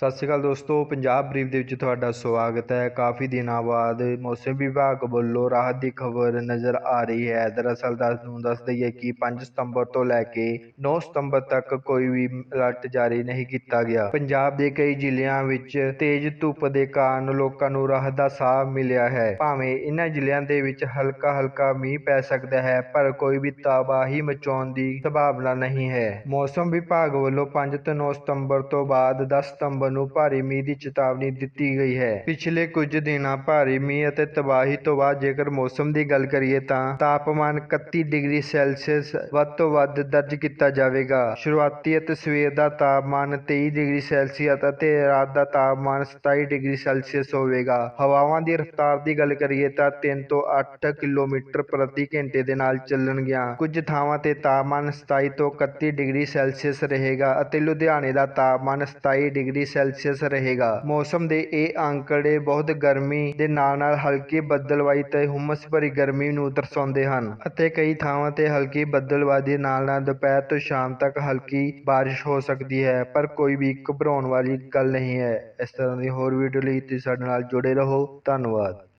ਸਤਿ ਸ਼੍ਰੀ ਅਕਾਲ ਦੋਸਤੋ, ਪੰਜਾਬ ਬਰੀਫ ਦੇ ਵਿੱਚ ਤੁਹਾਡਾ ਸਵਾਗਤ ਹੈ। ਕਾਫੀ ਦਿਨਾਂ ਬਾਅਦ ਮੌਸਮ ਵਿਭਾਗ ਵੱਲੋਂ ਰਾਹਤ ਦੀ ਖਬਰ ਨਜ਼ਰ ਆ ਰਹੀ ਹੈ। ਦਰਅਸਲ ਦੱਸ ਨੂੰ ਦੱਸ ਦਈਏ ਕਿ 5 ਸਤੰਬਰ ਤੋਂ ਲੈ ਕੇ 9 ਸਤੰਬਰ ਤੱਕ ਕੋਈ ਵੀ ਅਲਰਟ ਜਾਰੀ ਨਹੀਂ ਕੀਤਾ ਗਿਆ। ਪੰਜਾਬ ਦੇ ਕਈ ਜ਼ਿਲ੍ਹਿਆਂ ਵਿੱਚ ਤੇਜ਼ ਧੁੱਪ ਦੇ ਕਾਰਨ ਲੋਕਾਂ ਨੂੰ ਰਾਹਤ ਦਾ ਸਾਹ ਮਿਲਿਆ ਹੈ। ਭਾਵੇਂ ਇਹਨਾਂ ਜ਼ਿਲ੍ਹਿਆਂ ਦੇ ਵਿੱਚ ਹਲਕਾ ਹਲਕਾ ਮੀਂਹ ਪੈ ਸਕਦਾ ਹੈ, ਪਰ ਕੋਈ ਵੀ ਤਬਾਹੀ ਮਚਾਉਣ ਦੀ ਸੰਭਾਵਨਾ ਨਹੀਂ ਹੈ। ਮੌਸਮ ਵਿਭਾਗ ਵੱਲੋਂ 5 ਤੋਂ 9 ਸਤੰਬਰ ਤੋਂ ਬਾਅਦ 10 ਸਤੰਬਰ ਨੂੰ ਭਾਰੀ ਮੀਂਹ ਦੀ ਚੇਤਾਵਨੀ ਦਿੱਤੀ ਗਈ ਹੈ। ਪਿਛਲੇ ਕੁਝ ਦਿਨਾਂ ਭਾਰੀ ਮੀਂਹ ਅਤੇ ਤਬਾਹੀ ਤੋਂ ਬਾਅਦ ਜੇਕਰ ਮੌਸਮ ਦੀ ਗੱਲ ਕਰੀਏ ਤਾਂ ਤਾਪਮਾਨ 31 ਡਿਗਰੀ ਸੈਲਸੀਅਸ ਵੱਧ ਤੋਂ ਵੱਧ ਦਰਜ ਕੀਤਾ ਜਾਵੇਗਾ। ਸ਼ੁਰੂਆਤੀ ਅਤੇ ਸਵੇਰ ਦਾ ਤਾਪਮਾਨ 23 ਡਿਗਰੀ ਸੈਲਸੀਅਸ ਅਤੇ ਰਾਤ ਦਾ ਤਾਪਮਾਨ 27 ਡਿਗਰੀ ਸੈਲਸੀਅਸ ਹੋਵੇਗਾ। ਹਵਾਵਾਂ ਦੀ ਰਫ਼ਤਾਰ ਦੀ ਗੱਲ ਕਰੀਏ ਤਾਂ 3 ਤੋਂ 8 ਕਿਲੋਮੀਟਰ ਪ੍ਰਤੀ ਘੰਟੇ ਦੇ ਨਾਲ ਚੱਲਣਗੀਆਂ। ਕੁਝ ਥਾਵਾਂ ਤੇ ਤਾਪਮਾਨ 27 ਤੋਂ 31 ਡਿਗਰੀ ਸੈਲਸੀਅਸ ਰਹੇਗਾ ਅਤੇ ਲੁਧਿਆਣੇ ਦਾ ਤਾਪਮਾਨ 27 ਡਿਗਰੀ ਸੈਲਸੀਅਸ ਰਹੇਗਾ। ਮੌਸਮ ਦੇ ਇਹ ਅੰਕੜੇ ਬਹੁਤ ਗਰਮੀ ਦੇ ਨਾਲ ਨਾਲ ਹਲਕੀ ਬੱਦਲਵਾਈ ਤੇ ਹੁਮਸ ਭਰੀ ਗਰਮੀ ਨੂੰ ਦਰਸਾਉਂਦੇ ਹਨ ਅਤੇ ਕਈ ਥਾਵਾਂ ਤੇ ਹਲਕੀ ਬੱਦਲਵਾਈ ਦੇ ਨਾਲ ਨਾਲ ਦੁਪਹਿਰ ਤੋਂ ਸ਼ਾਮ ਤੱਕ ਹਲਕੀ ਬਾਰਿਸ਼ ਹੋ ਸਕਦੀ ਹੈ, ਪਰ ਕੋਈ ਵੀ ਘਬਰਾਉਣ ਵਾਲੀ ਗੱਲ ਨਹੀਂ ਹੈ। ਇਸ ਤਰ੍ਹਾਂ ਦੀ ਹੋਰ ਵੀਡੀਓ ਲਈ ਤੁਸੀਂ ਸਾਡੇ ਨਾਲ ਜੁੜੇ ਰਹੋ। ਧੰਨਵਾਦ।